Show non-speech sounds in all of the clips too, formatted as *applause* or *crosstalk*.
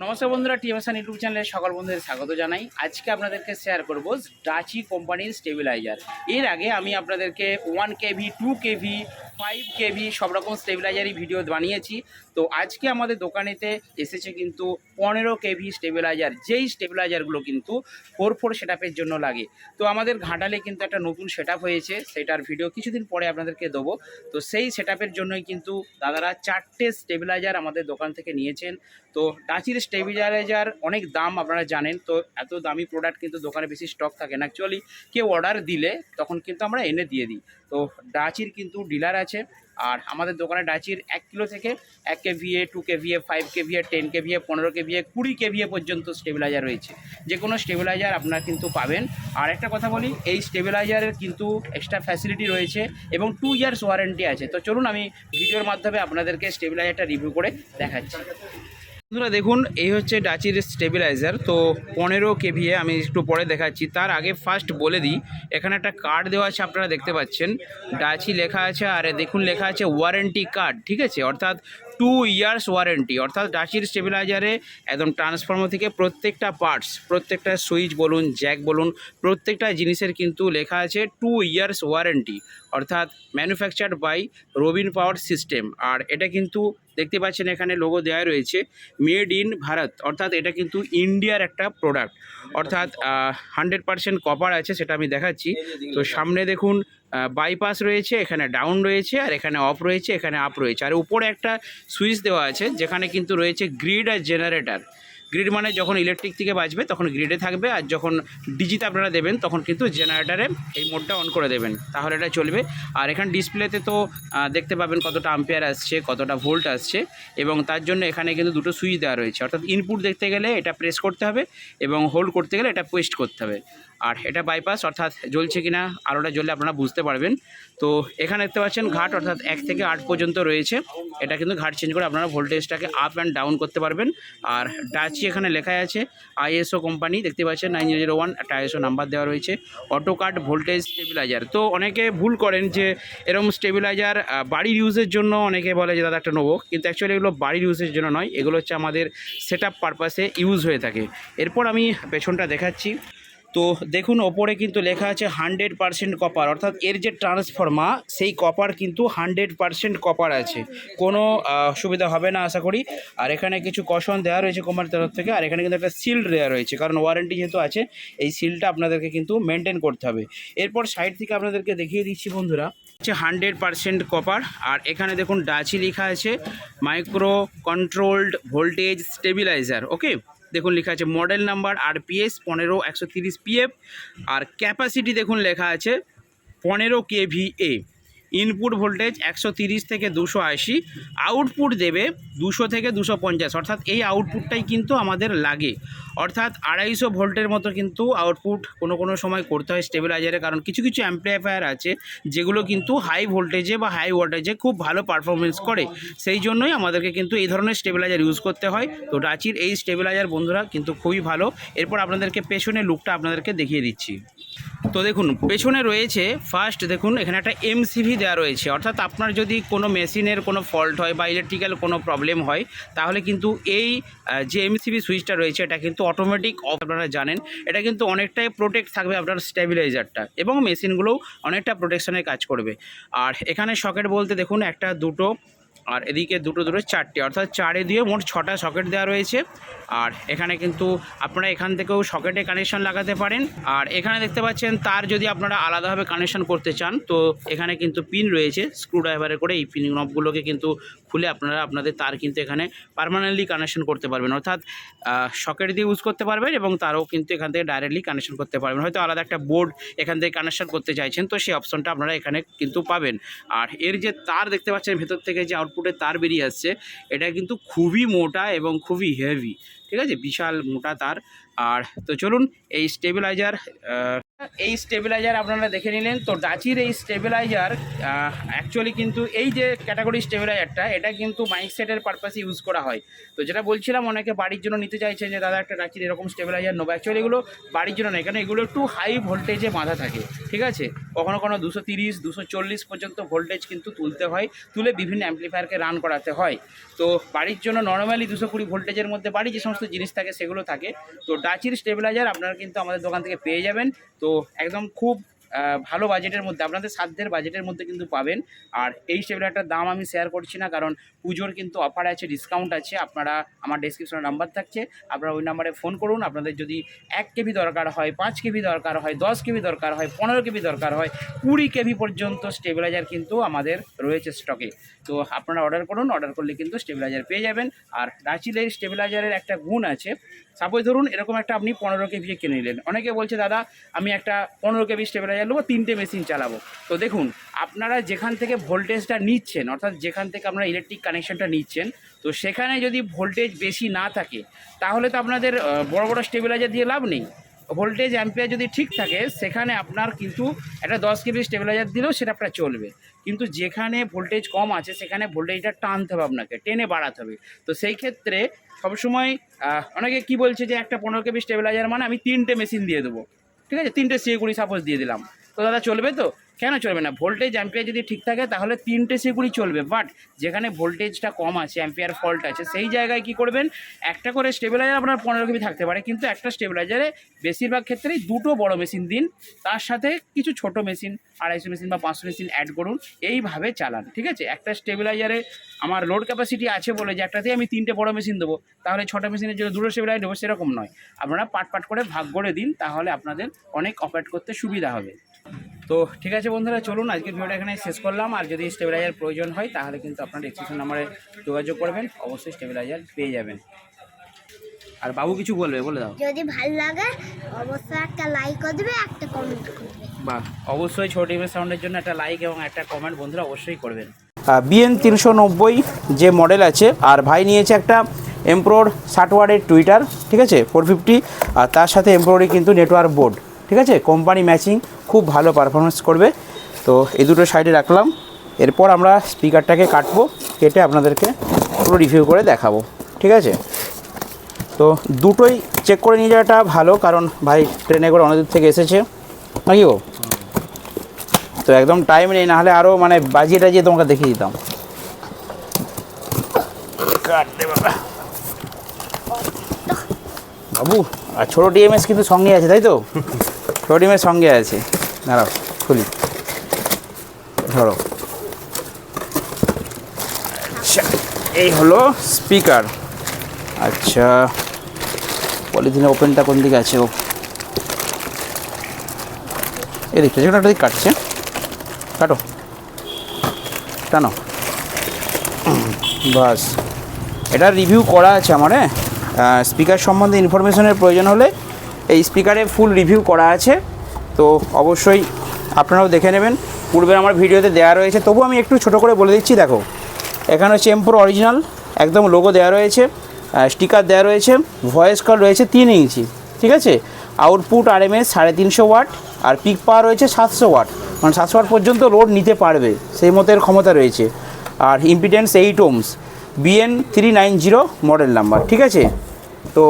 নমস্কার বন্ধুরা টিএমএসএন ইউটিউব চ্যানেলে সকল বন্ধুদের স্বাগত জানাই। আজকে আপনাদেরকে শেয়ার করব ডাচি কোম্পানির স্টেবিলাইজার এর আগে আমি আপনাদেরকে one KV two KV five KV সব রকম স্টেবিলাইজারই ভিডিও বানিয়েছি। তো আজকে আমাদের দোকানেতে এসেছে কিন্তু পনেরো কেভি স্টেবিলাইজার, যেই স্টেবিলাইজারগুলো কিন্তু ফোর ফোর সেট জন্য লাগে। তো আমাদের ঘাটালে কিন্তু একটা নতুন সেট হয়েছে, সেটার ভিডিও কিছুদিন পরে আপনাদেরকে দেবো। তো সেই সেট জন্যই কিন্তু দাদারা চারটে স্টেবিলাইজার আমাদের দোকান থেকে নিয়েছেন। তো ডাচির স্টেবিলাইজার অনেক দাম আপনারা জানেন, তো এত দামি প্রোডাক্ট কিন্তু দোকানে বেশি স্টক থাকে না। অ্যাকচুয়ালি কেউ অর্ডার দিলে তখন কিন্তু আমরা এনে দিয়ে দিই। তো ডাচির কিন্তু ডিলার আছে আর আমাদের দোকানে ডাচির এক কিলো থেকে এক KVA, two KVA, five KVA, ten KVA, পনেরো কেভিএ, কুড়ি কেভিএ পর্যন্ত স্টেবিলাইজার রয়েছে। যে কোনো স্টেবিলাইজার আপনারা কিন্তু পাবেন। আর একটা কথা বলি, এই স্টেবিলাইজারের কিন্তু এক্সট্রা ফ্যাসিলিটি রয়েছে এবং টু ইয়ার্স ওয়ারেন্টি আছে। তো চলুন আমি ভিডিওর মাধ্যমে আপনাদেরকে স্টেবিলাইজারটা রিভিউ করে দেখাচ্ছি। বন্ধুরা দেখুন, এই হচ্ছে ডাচির স্টেবিলাইজার তো পনেরো কেভিএ আমি একটু পরে দেখাচ্ছি। তার আগে ফার্স্ট বলে দিই, এখানে একটা কার্ড দেওয়া আছে আপনারা দেখতে পাচ্ছেন। ডাচি লেখা আছে, আর দেখুন লেখা আছে ওয়ারেন্টি কার্ড ঠিক আছে? অর্থাৎ টু ইয়ার্স ওয়ারেন্টি অর্থাৎ ডাচির স্টেবিলাইজারে একদম ট্রান্সফর্মার থেকে প্রত্যেকটা পার্টস প্রত্যেকটা সুইচ বলুন জ্যাক বলুন, প্রত্যেকটা জিনিসের কিন্তু লেখা আছে টু ইয়ার্স ওয়ারেন্টি অর্থাৎ manufactured by Robin power system আর এটা কিন্তু দেখতে পাচ্ছেন এখানে লোগো দেওয়া রয়েছে মেড ইন ভারত, অর্থাৎ এটা কিন্তু ইন্ডিয়ার একটা প্রোডাক্ট অর্থাৎ হান্ড্রেড পার্সেন্ট কপার আছে সেটা আমি দেখাচ্ছি। তো সামনে দেখুন বাইপাস রয়েছে, এখানে ডাউন রয়েছে আর এখানে অফ রয়েছে, এখানে আপ রয়েছে। আর উপরে একটা সুইচ দেওয়া আছে, যেখানে কিন্তু রয়েছে গ্রিড আর জেনারেটার গ্রিড মানে যখন ইলেকট্রিক থেকে বাজবে তখন গ্রিডে থাকবে আর যখন ডিজিতে আপনারা দেবেন তখন কিন্তু জেনারেটারে এই মোডটা অন করে দেবেন। তাহলে এটা চলবে। আর এখানে ডিসপ্লেতে তো দেখতে পাবেন কতটা আম্পেয়ার আসছে, কতটা ভোল্ট আসছে এবং তার জন্য এখানে কিন্তু দুটো সুইচ দেওয়া রয়েছে। অর্থাৎ ইনপুট দেখতে গেলে এটা প্রেস করতে হবে এবং হোল্ড করতে গেলে এটা পেস্ট করতে হবে। আর এটা বাইপাস অর্থাৎ জ্বলছে কিনা আলোটা জ্বললে আপনারা বুঝতে পারবেন। তো এখানে দেখতে পাচ্ছেন ঘাট অর্থাৎ এক থেকে আট পর্যন্ত রয়েছে। এটা কিন্তু ঘাট চেঞ্জ করে আপনারা ভোল্টেজটাকে আপ অ্যান্ড ডাউন করতে পারবেন। আর ডাচি এখানে লেখা আছে আইএসও কোম্পানি দেখতে পাচ্ছেন নাইন জিরো ওয়ান একটা আইএসও নাম্বার দেওয়া রয়েছে অটো কাট ভোল্টেজ স্টেবিলাইজার তো অনেকে ভুল করেন যে এরকম স্টেবিলাইজার বাড়ির ইউজের জন্য অনেকে বলে যে, দাদা, একটা নেব। কিন্তু অ্যাকচুয়ালি এগুলো বাড়ির ইউজের জন্য নয়, এগুলো হচ্ছে আমাদের সেট আপ পারপাসে ইউজ হয়ে থাকে। এরপর আমি পেছনটা দেখাচ্ছি। তো দেখুন, ওপরে কিন্তু লেখা আছে হান্ড্রেড পারসেন্ট কপার অর্থাৎ এর যে ট্রান্সফর্মা সেই কপার কিন্তু হান্ড্রেড পারসেন্ট কপার আছে। কোনো সুবিধা হবে না, আশা করি। আর এখানে কিছু কশন দেওয়া রয়েছে কোম্পানির তরফ থেকে, আর এখানে কিন্তু একটা সিল দেওয়া রয়েছে, কারণ ওয়ারেন্টি যেহেতু আছে, এই সিলটা আপনাদেরকে কিন্তু মেনটেন করতে হবে। এরপর সাইড থেকে আপনাদেরকে দেখিয়ে দিচ্ছি বন্ধুরা, হচ্ছে হান্ড্রেড পারসেন্ট কপার আর এখানে দেখুন, ডাচি লেখা আছে micro controlled voltage stabiliser okay দেখুন লেখা আছে মডেল নাম্বার আরপিএস পনেরো একশো তিরিশ পিএফ আর ক্যাপাসিটি দেখুন লেখা আছে পনেরো কেভিএ ইনপুট ভোল্টেজ একশো তিরিশ থেকে দুশো আশি, আউটপুট দেবে দুশো থেকে দুশো পঞ্চাশ। অর্থাৎ এই আউটপুটটাই কিন্তু আমাদের লাগে। অর্থাৎ আড়াইশো ভোল্টের মতো কিন্তু আউটপুট কোনো কোনো সময় করতে হয় স্টেবিলাইজারে কারণ কিছু কিছু অ্যাম্পলিফায়ার আছে যেগুলো কিন্তু হাই ভোল্টেজে বা হাই ওয়াটেজে খুব ভালো পারফরমেন্স করে। সেই জন্যই আমাদেরকে কিন্তু এই ধরনের স্টেবিলাইজার ইউজ করতে হয়। তো ডাচির এই স্টেবিলাইজার বন্ধুরা কিন্তু খুবই ভালো। এরপর আপনাদেরকে পেছনে লুকটা আপনাদেরকে দেখিয়ে দিচ্ছি। তো দেখুন, পেছনে রয়েছে ফার্স্ট দেখুন, এখানে একটা এমসিভি দেওয়া রয়েছে। অর্থাৎ আপনার যদি কোনো মেশিনের কোনো ফল্ট হয় বা ইলেকট্রিক্যাল কোনো প্রবলেম হয়, তাহলে কিন্তু এই যে এমসিভি সুইচটা রয়েছে, এটা কিন্তু অটোমেটিক অফ আপনারা জানেন। এটা কিন্তু অনেকটাই প্রোটেক্ট থাকবে আপনার স্টেবিলাইজারটা এবং মেশিনগুলোও অনেকটা প্রোটেকশনের কাজ করবে। আর এখানে সকেট বলতে দেখুন, একটা দুটো আর এদিকে দুটো দুটো চারটে, অর্থাৎ চারে দিয়ে মোট ছটা সকেট দেওয়া রয়েছে। আর এখানে কিন্তু আপনারা এখান থেকেও সকেটে কানেকশন লাগাতে পারেন। আর এখানে দেখতে পাচ্ছেন, তার যদি আপনারা আলাদাভাবে কানেকশন করতে চান, তো এখানে কিন্তু পিন রয়েছে। স্ক্রুড্রাইভারে করে এই পিন নবগুলোকে কিন্তু খুলে আপনারা আপনাদের তার কিন্তু এখানে পার্মানেন্টলি কানেকশন করতে পারবেন। অর্থাৎ সকেট দিয়ে ইউজ করতে পারবেন এবং তারও কিন্তু এখান থেকে ডাইরেক্টলি কানেকশন করতে পারবেন। হয়তো আলাদা একটা বোর্ড এখান থেকে কানেকশন করতে চাইছেন, তো সেই অপশনটা আপনারা এখানে কিন্তু পাবেন। আর এর যে তার দেখতে পাচ্ছেন, ভেতর থেকে যে আউটপুটে তার বেরিয়ে আসছে, এটা কিন্তু খুবই মোটা এবং খুবই হেভি ঠিক আছে? বিশাল মোটা তার। আর তো চলুন, এই স্টেবিলাইজার এই স্টেবিলাইজার আপনারা দেখে নিলেন। তো ডাচির এই স্টেবিলাইজার অ্যাকচুয়ালি কিন্তু এই যে ক্যাটাগরি স্টেবিলাইজারটা এটা কিন্তু মাইক সেটের পারপাসে ইউজ করা হয়। তো যেটা বলছিলাম, অনেকে বাড়ির জন্য নিতে চাইছে যে, দাদা, একটা ডাচির এরকম স্টেবিলাইজার নেব। অ্যাকচুয়ালি এগুলো বাড়ির জন্য নয় কারণ এগুলো একটু হাই ভোল্টেজে বাঁধা থাকে, ঠিক আছে? কখনো কখনো দুশো তিরিশ, দুশো চল্লিশ পর্যন্ত ভোল্টেজ কিন্তু তুলতে হয়, তুলে বিভিন্ন অ্যাম্প্লিফায়ারকে রান করাতে হয়। তো বাড়ির জন্য নর্মালি দুশো কুড়ি ভোল্টেজের মধ্যে বাড়ি যে সমস্ত জিনিস থাকে, সেগুলো থাকে। তো ডাচির স্টেবিলাইজার আপনারা কিন্তু আমাদের দোকান থেকে পেয়ে যাবেন। তো একদম খুব ভালো বাজেটের মধ্যে, আপনাদের সাধ্যের বাজেটের মধ্যে কিন্তু পাবেন। আর এই স্টেবিলারটার দাম আমি শেয়ার করছি না, কারণ পুজোর কিন্তু অফার আছে ডিসকাউন্ট আছে, আপনারা, আমার ডেসক্রিপশনে নাম্বার থাকছে, আপনারা ওই নাম্বারে ফোন করুন, আপনাদের যদি এক কেবি দরকার হয়, পাঁচ কেবি দরকার হয়, দশ কেবি দরকার হয়, পনেরো কেবি দরকার হয়, কুড়ি কেবি পর্যন্ত স্টেবিলাইজার কিন্তু আমাদের রয়েছে স্টকে তো আপনারা অর্ডার করুন অর্ডার করলে কিন্তু স্টেবিলাইজার পেয়ে যাবেন। আর ডাচিলের স্টেবিলাইজারের একটা গুণ আছে সাপোজ ধরুন, এরকম একটা আপনি পনেরো কেভি কিনে নিলেন। অনেকে বলছে, দাদা, আমি একটা পনেরো কেভি স্টেবিলাইজার নেব, তিনটে মেশিন চালাবো। তো দেখুন, আপনারা যেখান থেকে ভোল্টেজটা নিচ্ছেন, অর্থাৎ যেখান থেকে আপনারা ইলেকট্রিক কানেকশনটা নিচ্ছেন, তো সেখানে যদি ভোল্টেজ বেশি না থাকে, তাহলে তো আপনাদের বড় বড় স্টেবিলাইজার দিয়ে লাভ নেই। ভোল্টেজ অ্যাম্পিয়ার যদি ঠিক থাকে, সেখানে আপনার কিন্তু একটা দশ কেবি স্টেবিলাইজার দিলেও সেটা আপনার চলবে। কিন্তু যেখানে ভোল্টেজ কম আছে, সেখানে ভোল্টেজটা টানতে হবে আপনাকে, টেনে বাড়াতে হবে। তো সেই ক্ষেত্রে সবসময় অনেকে কি বলছে যে একটা পনেরো কেবি স্টেবিলাইজার মানে আমি তিনটে মেশিন দিয়ে দেবো। ঠিক আছে? তিনটে সিগুড়ি সাপোজ দিয়ে দিলাম। তো দাদা চলবে তো? কেন চলবে না? ভোল্টেজ অ্যাম্পিয়ার যদি ঠিক থাকে, তাহলে তিনটে সিএগুড়ি চলবে। বাট যেখানে ভোল্টেজটা কম আছে অ্যাম্পিয়ার ফল্ট আছে, সেই জায়গায় কি করবেন? একটা করে স্টেবিলাইজার আপনার পনেরো কেবি থাকতে পারে, কিন্তু একটা স্টেবিলাইজারে বেশিরভাগ ক্ষেত্রেই দুটো বড় মেশিন দিন, তার সাথে কিছু ছোট মেশিন আড়াইশো মেশিন বা পাঁচশো মেশিন অ্যাড করুন, এইভাবে চালান, ঠিক আছে? একটা স্টেবিলাইজারে আমার লোড ক্যাপাসিটি আছে বলে যে একটাতেই আমি তিনটে বড় মেশিন দেবো, তাহলে ছটা মেশিনের জন্য দুটো স্টেবিলাইজার দেবো সেরকম নয়। আপনারা পাট পাট করে ভাগ করে দিন, তাহলে আপনাদের অনেক অপারেট করতে সুবিধা হবে। তো ঠিক আছে বন্ধুরা চলুন আজকে ভিডিওটা এখানে শেষ করলাম। আর যদি স্টেবিলাইজার প্রয়োজন হয় তাহলে কিন্তু আপনার এক্সিশন নাম্বারে যোগাযোগ করবেন। অবশ্যই স্টেবিলাইজার পেয়ে যাবেন। আর বাবু কিছু বলবে বলে দাও। যদি ভালো লাগে অবশ্যই একটা লাইক করে দেবে একটা কমেন্ট করবে বা অবশ্যই ছোট টিমের সাউন্ডের জন্য একটা লাইক এবং একটা কমেন্ট বন্ধুরা অবশ্যই করবেন। বিএন তিনশো নব্বই যে মডেল আছে আর ভাই নিয়েছে একটা এমপ্রোর ষাট ওয়ার্ডের টুইটার ঠিক আছে ফোর ফিফটি আর তার সাথে এমপ্রোরই কিন্তু নেটওয়ার্ক বোর্ড ঠিক আছে? কোম্পানি ম্যাচিং খুব ভালো পারফরমেন্স করবে। তো এই দুটো সাইডে রাখলাম। এরপর আমরা স্পিকারটাকে কাটবো কেটে আপনাদেরকে পুরো রিভিউ করে দেখাবো। ঠিক আছে? তো দুটোই চেক করে নিয়ে যাওয়াটা ভালো কারণ ভাই ট্রেনে করে অনেক দূর থেকে এসেছে। নাকি ও তো একদম টাইম নেই নাহলে আরও মানে বাজিয়ে টাজিয়ে তোমাকে দেখিয়ে দিতাম। কাটতে বাবা। বাবু আর ছোটো ডিএমএস কিন্তু সঙ্গে আছে তাই তো? *laughs* ছোটো সঙ্গে আছে। দাঁড়াও, খুলি। ধরো। আচ্ছা এই হলো স্পিকার। আচ্ছা পলিথিনের ওপেনটা কোন দিকে আছে ও? এদিকটা যেখানে একটা দিক কাটছে। কাটো। টানো। বাস। এটা রিভিউ করা আছে আমার হ্যাঁ। স্পিকার সম্বন্ধে ইনফরমেশনের প্রয়োজন হলে এই স্পিকারে ফুল রিভিউ করা আছে। তো অবশ্যই আপনারাও দেখে নেবেন। পূর্বে আমার ভিডিওতে দেওয়া রয়েছে। তবু আমি একটু ছোট করে বলে দিচ্ছি, দেখো। এখানে হচ্ছে এমপ্রো অরিজিনাল একদম লোগো দেওয়া রয়েছে। স্টিকার দেওয়া রয়েছে। ভয়েস কল রয়েছে তিন ইঞ্চি। ঠিক আছে? আউটপুট আর এম এস সাড়ে তিনশো ওয়াট আর পিক পাওয়ার রয়েছে সাতশো ওয়াট মানে সাতশো ওয়াট পর্যন্ত লোড নিতে পারবে। সেই মতের ক্ষমতা রয়েছে। আর impedance eight ohms BN three nine zero model number ঠিক আছে? তো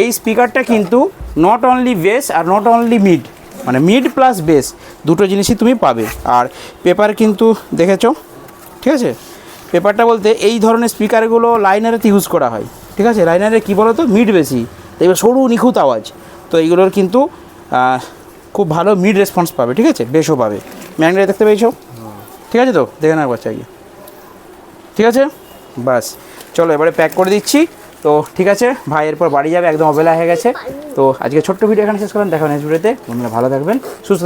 এই স্পিকারটা কিন্তু নট অনলি বেস আর নট অনলি মিড মানে মিড প্লাস বেস দুটো জিনিসই তুমি পাবে। আর পেপার কিন্তু দেখেছ? ঠিক আছে? পেপারটা বলতে এই ধরনের স্পিকারগুলো লাইনারেতে ইউজ করা হয়। ঠিক আছে? লাইনারে কী বলো তো মিড বেশি দেখবে সরু নিখুঁত আওয়াজ। তো এইগুলোর কিন্তু খুব ভালো মিড রেসপন্স পাবে। ঠিক আছে? বেশও পাবে। ম্যাগনেট দেখতে পেয়েছ? ঠিক আছে তো? দেখে নেওয়ার বাচ্চা ঠিক আছে? বাস। চলো এবারে প্যাক করে দিচ্ছি। তো ঠিক আছে, ভাই এরপর বাড়ি যাবে, একদম অবেলা হয়ে গেছে তো আজকে ছোট্ট ভিডিও এখানে শেষ করলাম, দেখা নেক্সট ভিডিওতে বন্ধুরা ভালো থাকবেন, সুস্থ।